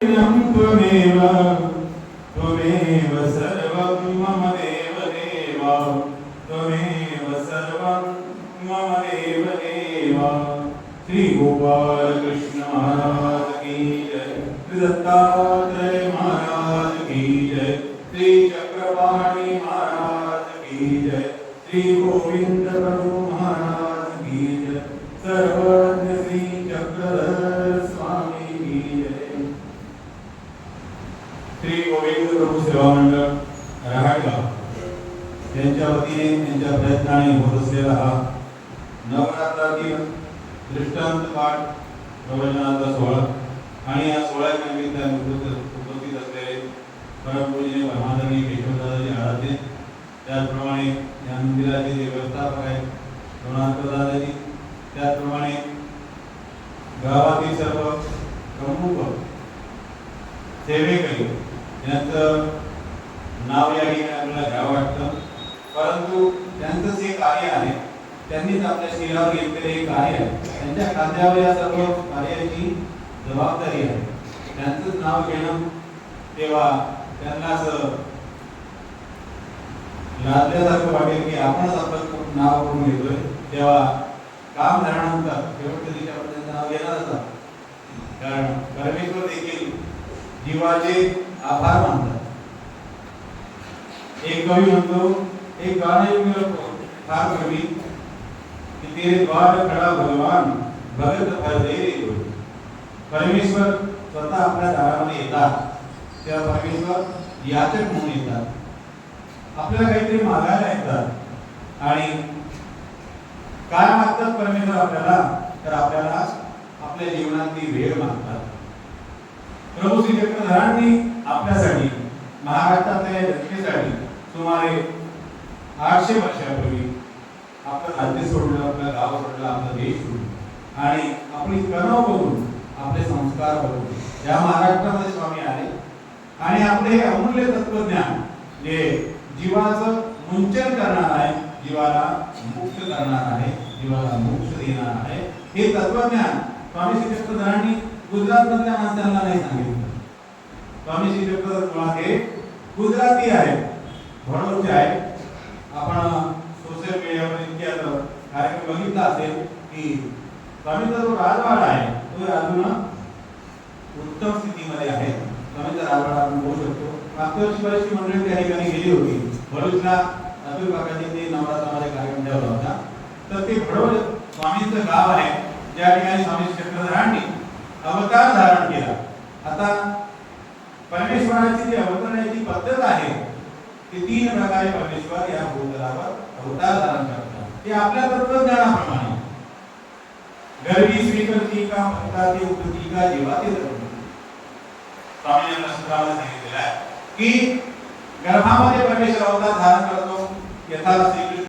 त्वमेव त्वमेव सर्वं मम देव देव त्वमेव सर्वं मम देव देव श्री गोपाल कृष्ण महाराज की जय श्री दत्तात्रय महाराज की जय श्री चक्रपाणी महाराज की जय श्री गोविंद प्रभु महाराज की जय सर्वज्ञ श्री चक्रधर स्वामी की जय। श्री गोविंद प्रभू सेवा मंडळ रहाटगाव त्यांच्या वतीने त्यांच्या प्रयत्नाने होत असलेला हा नवरात्रातील दृष्टांत पाठ प्रवचनाचा सोहळा आणि या सोहळ्याच्या निमित्ताने उपस्थित असलेले परमपूजनीय परमानंदी केशवदादाजी आराध्य त्याचप्रमाणे या मंदिराचे जे व्यवस्थापक आहेत लोणार त्याचप्रमाणे गावातील सर्व प्रमुख सेवेकरी यांचं नाव या ठिकाणी आपल्याला घ्यावं वाटतं. परंतु त्यांचं जे कार्य आहे त्यांनीच आपल्या शरीरावर घेतलेले हे कार्य आहे. त्यांच्या खांद्यावर या सर्व कार्याची जबाबदारी आहे. त्यांचंच नाव घेणं तेव्हा त्यांना असं लादल्यासारखं वाटेल की आपणच आपलं खूप नाव करून घेतोय. तेव्हा काम झाल्यानंतर शेवटच्या दिवशी आपण त्यांचं नाव घेणारच आहोत कारण परमेश्वर देखील जीवाचे आभार मानतात एक कवी म्हणतो एक गाणं हो, फार कवी की तेरे द्वार खड़ा भगवान भगत भर परमेश्वर स्वतः आपल्या दारामध्ये येतात. तेव्हा परमेश्वर याचक म्हणून येतात. आपल्याला काहीतरी मागायला येतात. आणि काय मागतात परमेश्वर आपल्याला? तर आपल्याला आपल्या जीवनातली वेळ मागतात. प्रभू श्री चक्रधरांनी आपल्यासाठी महाराष्ट्रातल्या जनतेसाठी सुमारे आठशे वर्षापूर्वी आपलं राज्य सोडलं आपलं गाव सोडलं आपला देश सोडलं. आणि आपली कणव बघून आपले संस्कार बघून या महाराष्ट्रामध्ये स्वामी आले. आणि आपले हे अमूल्य तत्वज्ञान जे जीवाचं मुंचन करणार आहे जीवाला मुक्त करणार आहे जीवाला मोक्ष देणार आहे हे तत्वज्ञान स्वामी श्री चक्रधरांनी गुजरात मधल्या माणसांना नाही सांगितलं. स्वामी श्री चक्रधर गुजराती आहे भडोरचे आहे. आपण सोशल मीडियावर इतके कार्यक्रम बघितला असेल की स्वामीचा जो राजवाडा आहे. तो अजून उत्तम स्थितीमध्ये आहे. स्वामीचा राजवाडा आपण बघू शकतो. मागच्या वर्षी बरीचशी मंडळी त्या ठिकाणी गेली होती. भरूचला अतुल काकांनी ते नवरात्रामध्ये कार्यक्रम ठेवला होता. तर ते भडोळ स्वामींचं गाव आहे. ज्या ठिकाणी स्वामी चक्रधरांनी अवतार धारण केला. आता परमेश्वराची जी अवतरण्याची पद्धत आहे, ती तीन प्रकारे परमेश्वर या भूतलावर अवतार धारण करतात. ते आपल्या तत्वज्ञानाप्रमाणे. गर्भी स्वीकृती का म्हणता ते उपती का जेव्हा ते स्वामींना सूत्राला सांगितलेलं आहे की गर्भामध्ये परमेश्वर अवतार धारण करतो, यथा श्रीकृष्ण